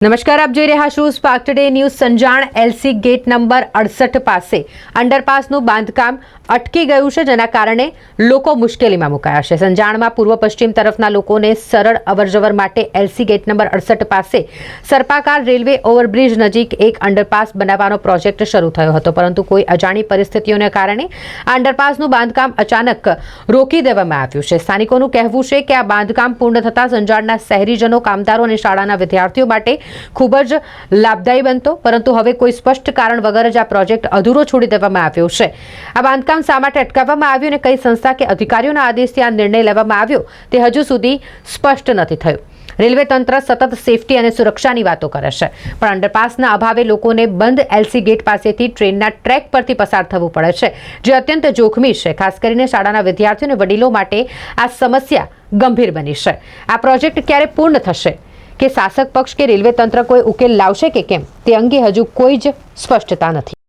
નમસ્કાર, આપ જોઈ રહ્યા છો Spark Today News Sanjan. LC gate number અડસઠ પાસે અંડરપાસનું બાંધકામ અટકી ગયું છે, જેના કારણે લોકો મુશ્કેલીમાં મુકાયા છે. સંજાણમાં પૂર્વ પશ્ચિમ તરફના લોકોને સરળ અવરજવર માટે એલસી ગેટ નંબર અડસઠ પાસે સર્પાકાર રેલવે ઓવરબ્રિજ નજીક એક અંડરપાસ બનાવવાનો પ્રોજેક્ટ શરૂ થયો હતો. પરંતુ કોઈ અજાણી પરિસ્થિતિઓને કારણે આ અંડરપાસનું બાંધકામ અચાનક રોકી દેવામાં આવ્યું છે. સ્થાનિકોનું કહેવું છે કે આ બાંધકામ પૂર્ણ થતાં સંજાણના શહેરીજનો, કામદારો અને શાળાના વિદ્યાર્થીઓ માટે ખૂબ જ લાભદાયી બનતો, પરંતુ હવે કોઈ સ્પષ્ટ કારણ વગર જ આ પ્રોજેક્ટ અધૂરો છોડી દેવામાં આવ્યો છે. આ બાંધકામ શા માટે અટકાવવામાં આવ્યું અને કઈ સંસ્થા કે અધિકારીઓના આદેશથી આ નિર્ણય લેવામાં આવ્યો તે હજુ સુધી સ્પષ્ટ નથી થયું. રેલવે તંત્ર સતત સેફટી અને સુરક્ષાની વાતો કરે છે, પણ અંડરપાસના અભાવે લોકોને બંધ એલસી ગેટ પાસેથી ટ્રેનના ટ્રેક પરથી પસાર થવું પડે છે, જે અત્યંત જોખમી છે. ખાસ કરીને શાળાના વિદ્યાર્થીઓ અને વડીલો માટે આ સમસ્યા ગંભીર બની છે. આ પ્રોજેક્ટ ક્યારે પૂર્ણ થશે? કે શાસક પક્ષ કે રેલવે તંત્ર કોઈ ઉકેલ લાવશે કે કેમ? તે અંગે હજુ કોઈ જ સ્પષ્ટતા નથી.